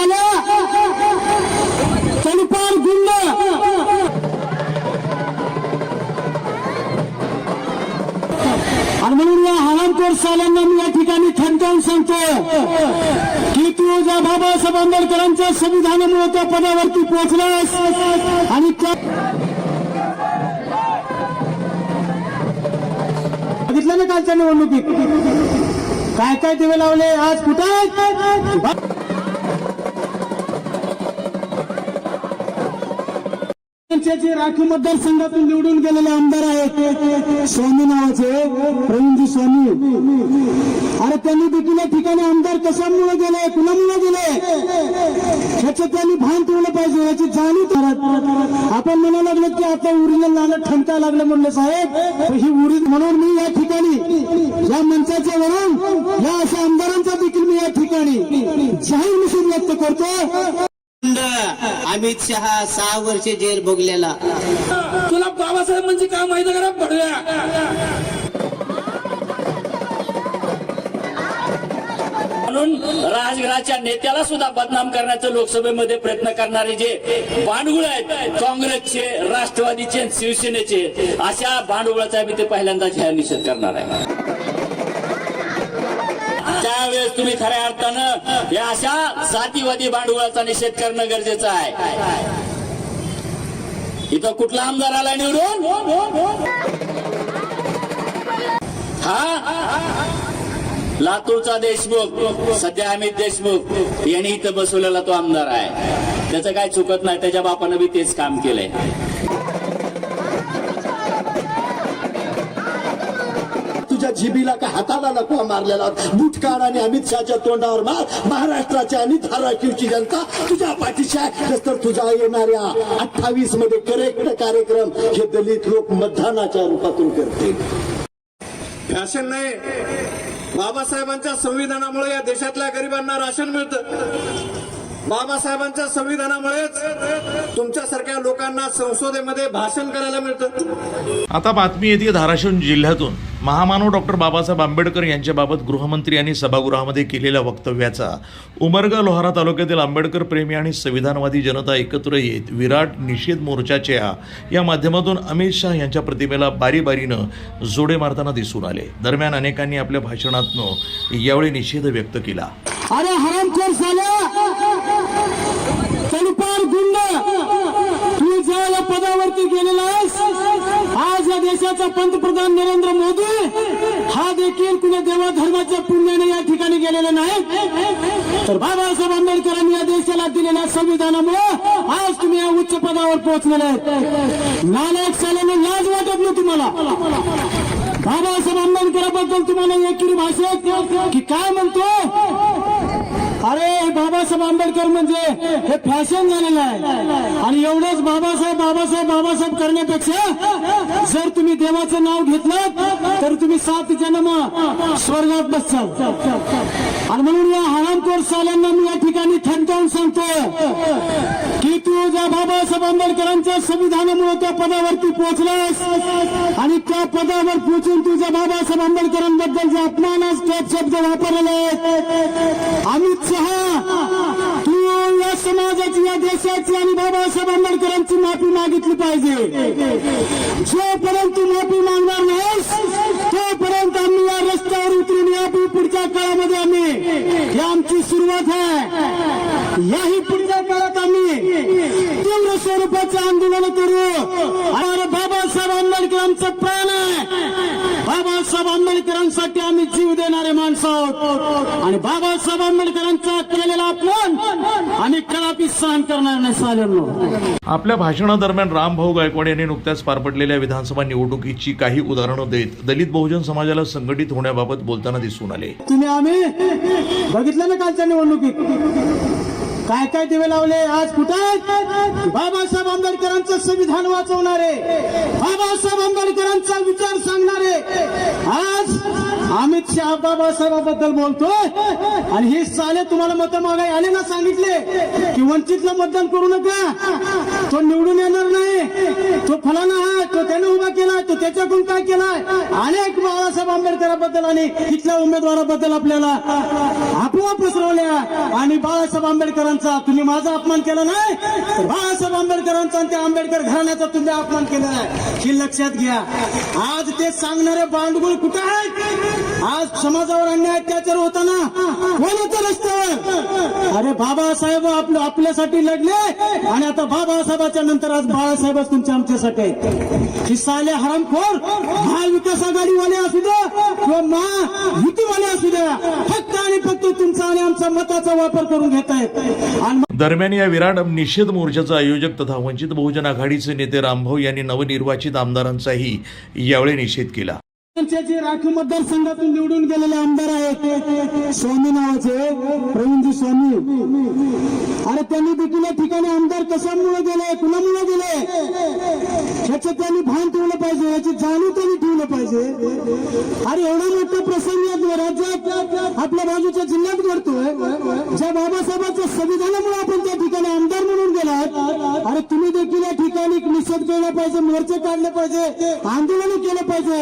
झाल्या चलपार गुंड. आणि म्हणून या हरामखोर साल्यांना मी या ठिकाणी थंडावून सांगतो की तू ज्या बाबासाहेब आंबेडकरांच्या संविधानामुळे त्या पदावरती पोहोचलास आणि त्या बघितलं ना कालच्या निवडणुकीत? काय काय दिवे लावले? आज कुठं जे राखीव मतदारसंघातून निवडून गेलेले आमदार आहेत स्वामी नावाचे प्रवीणजी स्वामी. अरे त्यांनी देखील या ठिकाणी आमदार कशामुळे गेले कुणामुळे गेले? ह्याचं त्यांनी भान ठेवलं पाहिजे याची जाणीव करा. आपण म्हणू लागलं की आता उरीला नाणं ठणका लागलं म्हणलं साहेब. ही उरी म्हणून मी या ठिकाणी या मंचाच्या वरून या अशा आमदारांचा देखील मी या ठिकाणी जाहीर निषेध व्यक्त करतो अमित शहा सहा वर्ष जेल भोगलेला. तुला बाबासाहेब म्हणजे काय माहिती करा पडव्या म्हणून राजघराच्या नेत्याला सुद्धा बदनाम करण्याचं लोकसभेमध्ये प्रयत्न करणारे जे भांडुळ आहेत काँग्रेसचे राष्ट्रवादीचे शिवसेनेचे अशा भांडुळाचा मी ते पहिल्यांदा जाहीर निषेध करणार आहे. त्यावेळेस तुम्ही खऱ्या अर्थानं या अशा जातीवादी भांडवलाचा निषेध करणं गरजेचं आहे. इथं कुठला आमदार आला निवडून? हा? लातूरचा देशमुख सध्या अमित देशमुख यांनी इथं बसवलेला तो आमदार आहे. त्याचं काय चुकत नाही त्याच्या बापानं बी तेच काम केलंय. जिबीला का हाताला नको मारलेला. बुटकार आणि अमित शहाच्या तोंडावर मार महाराष्ट्राची आणि धाराशिवची जनता तुझ्या पाठीशी आहे. तर तुझ्या येणाऱ्या अठ्ठावीसमध्ये करेक्ट कार्यक्रम हे दलित लोक मतदानाच्या रूपातून करतील. फॅशन नाही. बाबासाहेबांच्या संविधानामुळे या देशातल्या गरिबांना राशन मिळतं. बाबासाहेबांच्या संविधानामुळेच तुमच्यासारख्या लोकांना संसदेमध्ये भाषण करायला मिळतं. आता बातमी येते धाराशिव जिल्ह्यातून. महामानव डॉक्टर बाबासाहेब आंबेडकर यांच्याबाबत गृहमंत्री यांनी सभागृहामध्ये केलेल्या वक्तव्याचा. उमरगा लोहारा तालुक्यातील आंबेडकर प्रेमी आणि संविधानवादी जनता एकत्र येत विराट निषेध मोर्चाच्या या माध्यमातून अमित शहा यांच्या प्रतिमेला बारी बारीनं जोडे मारताना दिसून आले. दरम्यान अनेकांनी आपल्या भाषणातनं यावेळी निषेध व्यक्त केला. अरे हरामखोर साल्या तलपार गुंड! तू ज्या या पदावरती गेलेला आहेस आज या देशाचा पंतप्रधान नरेंद्र मोदी हा देखील कुण्या देवा धर्माच्या पुण्याने या ठिकाणी गेलेला नाही. तर बाबासाहेब आंबेडकरांनी या देशाला दिलेल्या संविधानामुळे आज तुम्ही या उच्च पदावर पोहोचलेले आहेत. नालायक साल्याने लाज वाटत नाही तुम्हाला बाबासाहेब आंबेडकराबद्दल तुम्हाला एकीरी भाषेत की काय म्हणतो? अरे बाबासाहेब आंबेडकर म्हणजे हे फॅशन झालेलं आहे. आणि एवढंच बाबासाहेब बाबासाहेब बाबासाहेब करण्यापेक्षा जर तुम्ही देवाचं नाव घेतलं तर तुम्ही सात जन्म स्वर्गात बसचाल. आणि म्हणून या हरामखोर साल्यांना मी या ठिकाणी थंडावून सांगतो की तू ज्या बाबासाहेब आंबेडकरांच्या संविधानामुळे त्या पदावरती पोहोचलास आणि त्या पदावर पोहोचून तुझ्या बाबासाहेब आंबेडकरांबद्दल जे अपमानास शब्द वापरले आहेत अमित तू या समाजाची या देशाची आणि बाबासाहेब आंबेडकरांची माफी मागितली पाहिजे. जोपर्यंत तू माफी मागणार नाहीस तोपर्यंत आम्ही या रस्त्यावर उतरून या पुढच्या काळामध्ये आम्ही ही आमची सुरुवात आहे. याही पुढच्या काळात आम्ही तीव्र स्वरूपाचं आंदोलन करू. अरे बाबासाहेब आंबेडकरांचं आहोत आणि बाबासाहेब आंबेडकरांचा केलेला अपमान आम्ही कदापि सहन करणार नाही साल्यांनो आपल्या भाषणादरम्यान रामभाऊ गायकवाड यांनी नुकत्याच पार पडलेल्या विधानसभा निवडणुकीची काही उदाहरणं देत दलित बहुजन समाजाला संघटित होण्याबाबत बोलताना दिसून आले. तुम्ही आम्ही बघितलं ना कालच्या निवडणुकीत? काय काय दिवे लावले? आज कुठे? बाबासाहेब आंबेडकरांचं संविधान वाचवणारे. बाबासाहेब आंबेडकरांचा विचार सांगणारे. आज अमित शहा बाबासाहेबाबद्दल बोलतोय. आणि हे साले तुम्हाला मत मागाय आले ना सांगितले की वंचितला मतदान करू नका. तो निवडून येणार नाही. तो फलाना हा तो त्याने उभा केला तो त्याच्याकडून काय केलाय अनेक बाळासाहेब बाबासाहेब आंबेडकरांबद्दल आणि इथल्या उमेदवाराबद्दल आपल्याला आपोआप पसरवल्या आणि बाळासाहेब आंबेडकरांचा तुम्ही माझा अपमान केला नाही? तर बाळासाहेब आंबेडकरांचा आणि त्या आंबेडकर घराण्याचा तुम्ही अपमान केला आहे हे लक्षात घ्या. आज ते सांगणारे बांडगुळ कुठे आहेत? आज समाजावर अन्याय अत्याचार होताना कोण होतं रस्त्यावर. अरे बाबासाहेब आपलं आपल्यासाठी लढले आणि आता बाबासाहेबाच्या नंतर आज बाळासाहेबच तुमच्या आमच्यासाठी आहेत. ही साले हरामखोर महाविकास आघाडीवाले असू द्या किंवा महायुतीवाले असू द्या फक्त आणि फक्त तुमचा आणि आमचा मताचा वापर करून घेत आहेत दरम्यान या विराट निषेध मोर्चाचा आयोजक तथा वंचित बहुजन आघाडीचे नेते रामभाऊ यांनी नवनिर्वाचित आमदारांचाही यावेळी निषेध केला. जे राखीव मतदारसंघातून निवडून गेलेले आमदार आहेत. स्वामी नावाचे प्रवीणजी स्वामी. अरे त्यांनी देखील या ठिकाणी आमदार कशामुळे गेले? कुणामुळे गेले? ह्याचं त्यांनी भान ठेवलं पाहिजे याची जाणीव त्यांनी ठेवलं पाहिजे. अरे एवढा मोठा प्रसंग या राज्यात आपल्या बाजूच्या जिल्ह्यात घडतोय ज्या बाबासाहेबांच्या संविधानामुळे आपण त्या ठिकाणी आमदार म्हणून गेलात. अरे तुम्ही देखील या ठिकाणी निषेध केला पाहिजे मोर्चे काढले पाहिजे आंदोलन केलं पाहिजे.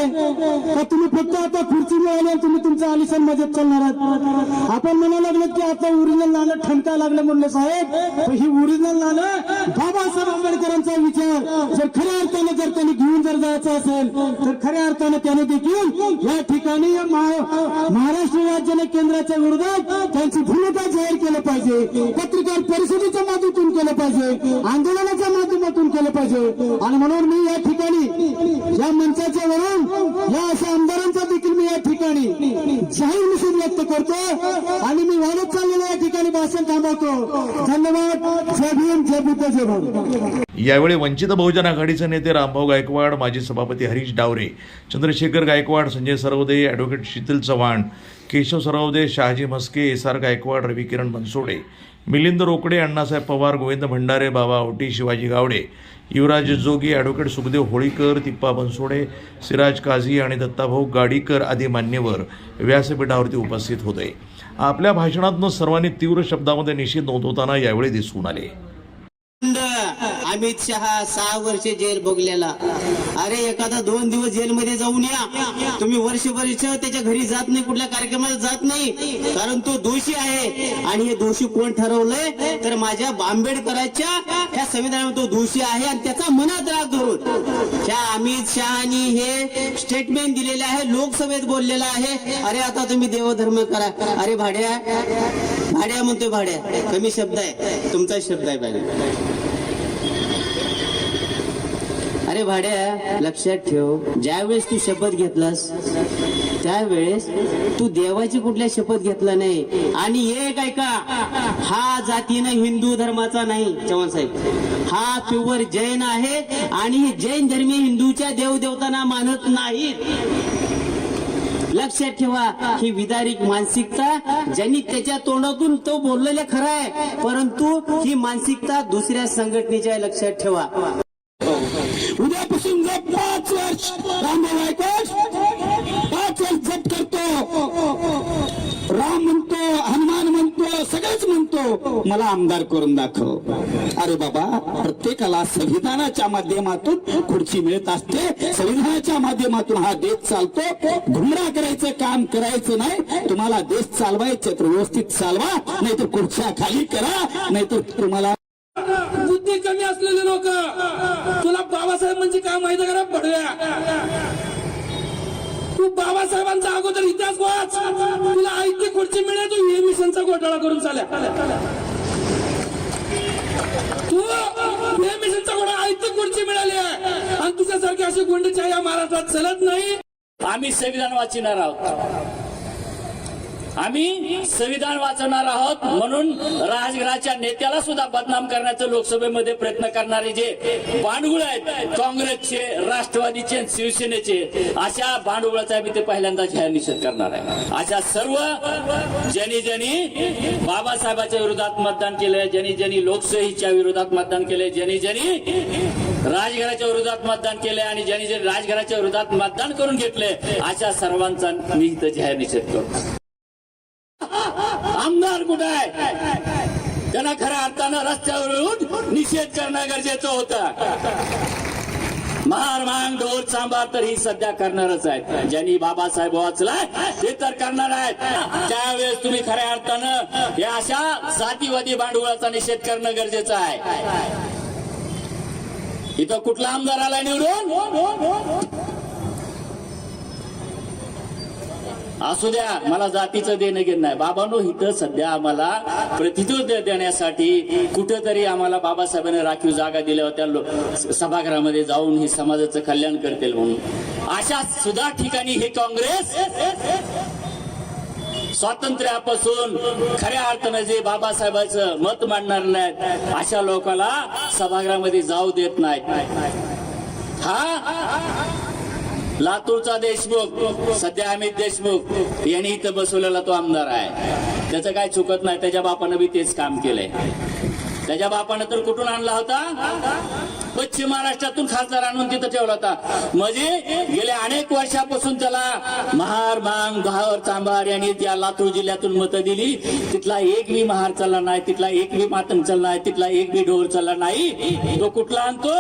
का तुम्ही फक्त आता खुर्ची मिळाली तुम्ही तुमचा आलिशान मजेत चालणार आहात. आपण म्हणा लागलं की आता ओरिजिनल नाणं ठणका लागलं म्हणलं साहेब. ही ओरिजिनल नाणं बाबासाहेब आंबेडकरांचा विचार. जर खऱ्या अर्थानं जर त्यांनी घेऊन जर जायचं असेल तर खऱ्या अर्थानं त्याने देखील या ठिकाणी महाराष्ट्र राज्याने केंद्राच्या विरोधात त्यांची भूमिका जाहीर केलं पाहिजे. पत्रकार परिषदेच्या माध्यमातून केलं पाहिजे. आंदोलनाच्या माध्यमातून केलं पाहिजे. आणि म्हणून मी या ठिकाणी या मंचाच्या वरून या अशा आमदारांचा देखील मी या ठिकाणी जाहीर निषेध व्यक्त करतो आणि मी वाढत चाललेलं या ठिकाणी भाषण थांबवतो. धन्यवाद. जय भीम जय बुद्ध जय भाऊ यावेळी वंचित बहुजन आघाडीचे नेते रामभाऊ गायकवाड माजी सभापती Harish Daware Chandrashekhar Gaikwad Sanjay Sarvade advocate Sheetal Chavan Keshav Sarvade Shahaji Mhaske S R Gaikwad Ravikiran Bansode Milind Rokade Annasaheb Pawar Govind Bhandare Baba Auti Shivaji Gawade Yuvraj Jogi advocate Sukhdev Holikar Tippa Bansode Siraj Kazi आणि दत्ताभाऊ गाडीकर आदी मान्यवर व्यासपीठावरती उपस्थित होते. आपल्या भाषणातनं सर्वांनी तीव्र शब्दामध्ये निषेध नोंदवताना यावेळी दिसून आले. अमित शहा सहा वर्ष जेल भोगलेला. अरे एखादा दोन दिवस जेलमध्ये जाऊन या. तुम्ही वर्षभर त्याच्या घरी जात नाही कुठल्या कार्यक्रमाला जात नाही. कारण तो दोषी आहे. आणि हे दोषी कोण ठरवलंय? तर माझ्या आंबेडकरांच्या या संविधानात तो दोषी आहे आणि त्याचा मनात राग धरून. त्या अमित शहानी हे स्टेटमेंट दिलेले आहे लोकसभेत बोललेलं आहे. अरे आता तुम्ही देवधर्म करा. अरे भाड्या. भाड्या म्हणतोय भाड्या. कमी शब्द आहे. तुमचा शब्द आहे भाड्या अरे भाड्या लक्षात ठेव. ज्यावेळेस तू शपथ घेतलास त्यावेळेस तू देवाची कुठल्या शपथ घेतला नाही. आणि एक ऐका हा जातीनं हिंदू धर्माचा नाही चव्हाण साहेब. हा प्युअर जैन आहे आणि हे जैन धर्मीय हिंदूच्या देवदेवतांना मानत नाहीत. लक्षात ठेवा ही विदारिक मानसिकता ज्यांनी त्याच्या तोंडातून तो बोललेला खरं आहे परंतु ही मानसिकता दुसऱ्या संघटनेच्या लक्षात ठेवा. मला आमदार करून दाखव. अरे बाबा प्रत्येकाला संविधानाच्या माध्यमातून खुर्ची मिळत असते. संविधानाच्या माध्यमातून हा देश चालतो. घुमरा करायचं काम करायचं नाही. तुम्हाला देश चालवायचं तर व्यवस्थित चालवा. नाहीतर खुर्च्या खाली करा. नाहीतर तुम्हाला बुद्धी कमी असलेले लोक तुला बाबासाहेब म्हणजे काय माहिती करा पडव्या तू बाबासाहेबांचा अगोदर इतिहास वाच. तुला ऐकती खुर्ची मिळेल तू हे मिशनचा घोटाळा करून चाल्या तू हे मिशनचा घोटाळा ऐकती खुर्ची मिळाली आहे. आणि तुझ्यासारखी अशी गुंडीच्या या महाराष्ट्रात चलत नाही. आम्ही संविधान वाचिणार आहोत. आम्ही संविधान वाचवणार आहोत म्हणून राजघराच्या नेत्याला सुद्धा बदनाम करण्याचं लोकसभेमध्ये प्रयत्न करणारे जे भांडगुळ आहेत काँग्रेसचे राष्ट्रवादीचे शिवसेनेचे अशा भांडगुळाचा आम्ही ते पहिल्यांदा जाहीर निषेध करणार आहे. अशा सर्व ज्यांनी ज्यांनी बाबासाहेबांच्या विरोधात मतदान केलंय ज्यांनी ज्यांनी लोकशाहीच्या विरोधात मतदान केलंय ज्यांनी ज्यांनी राजघराच्या विरोधात मतदान केलंय आणि ज्यांनी ज्यांनी राजघराच्या विरोधात मतदान करून घेतले अशा सर्वांचा मी इथं जाहीर निषेध करतो. आमदार कुठं? आहे त्यांना खऱ्या अर्थानं रस्त्यावरून निषेध करणं गरजेचं होतं. महार मांग ढोल सांबार तर ही सध्या करणारच आहेत. ज्यांनी बाबासाहेब वाचलाय ते तर करणार आहेत. त्यावेळेस तुम्ही खऱ्या अर्थानं या अशा जातीवादी भांडवलाचा निषेध करणं गरजेचं आहे. इथं कुठला आमदार आला निवडून? असू द्या मला जातीचं देणं घेणं नाही. बाबांनो इथं सध्या आम्हाला प्रतित्व देण्यासाठी कुठेतरी आम्हाला बाबासाहेबांनी राखीव जागा दिल्या होत्या. सभागृहामध्ये जाऊन हे समाजाचं कल्याण करतील म्हणून. अशा सुद्धा ठिकाणी हे काँग्रेस स्वातंत्र्यापासून खऱ्या अर्थानं जे बाबासाहेबांचं मत मांडणार नाहीत अशा लोकांना सभागृहामध्ये जाऊ देत नाहीत. हा? लातूरचा देशमुख सध्या अमित देशमुख यांनी इथं बसवलेला तो आमदार आहे. त्याचं काय चुकत नाही त्याच्या बापानं बी तेच काम केलंय. त्याच्या बापानं तर कुठून आणला होता? पश्चिम महाराष्ट्रातून खासदार आणून तिथं ठेवला होता. म्हणजे गेल्या अनेक वर्षापासून त्याला महार मांग भावर चांभार यांनी त्या लातूर जिल्ह्यातून मतं दिली. तिथला एक बी महार चालला नाही तिथला एक बी मातंग चालला नाही तिथला एक बी ढोर चालला नाही. तो कुठला आणतो?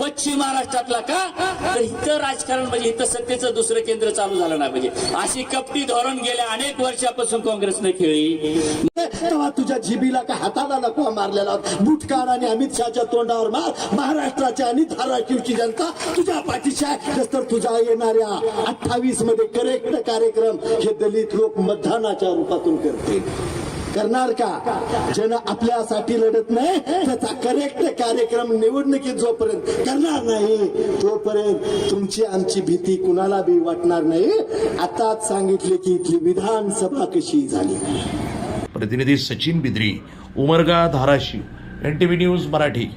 पश्चिम महाराष्ट्रातला का? तर इथं राजकारण म्हणजे इथं सत्तेचं दुसरं केंद्र चालू झालं ना म्हणजे अशी कपटी धोरण गेल्या अनेक वर्षापासून काँग्रेसने खेळली. तेव्हा तुझ्या जिबीला का हाताला नको मारलेला बुटकार आणि अमित शहाच्या तोंडावर मार. महाराष्ट्राच्या आणि धाराशिवची जनता तुझ्या पाठीशी आहे. तर तुझ्या येणाऱ्या अठ्ठावीसमध्ये करेक्ट कार्यक्रम हे दलित लोक मतदानाच्या रूपातून करतील. करणार का? जन आपल्यासाठी लढत नाही त्याचा करेक्ट कार्यक्रम निवडणुकीत जोपर्यंत करणार नाही तोपर्यंत तुमची आमची भीती कुणाला बी वाटणार नाही. आताच सांगितले की इथली विधानसभा कशी झाली. प्रतिनिधी Sachin Bidri Umarga Dharashiv N T V news Marathi.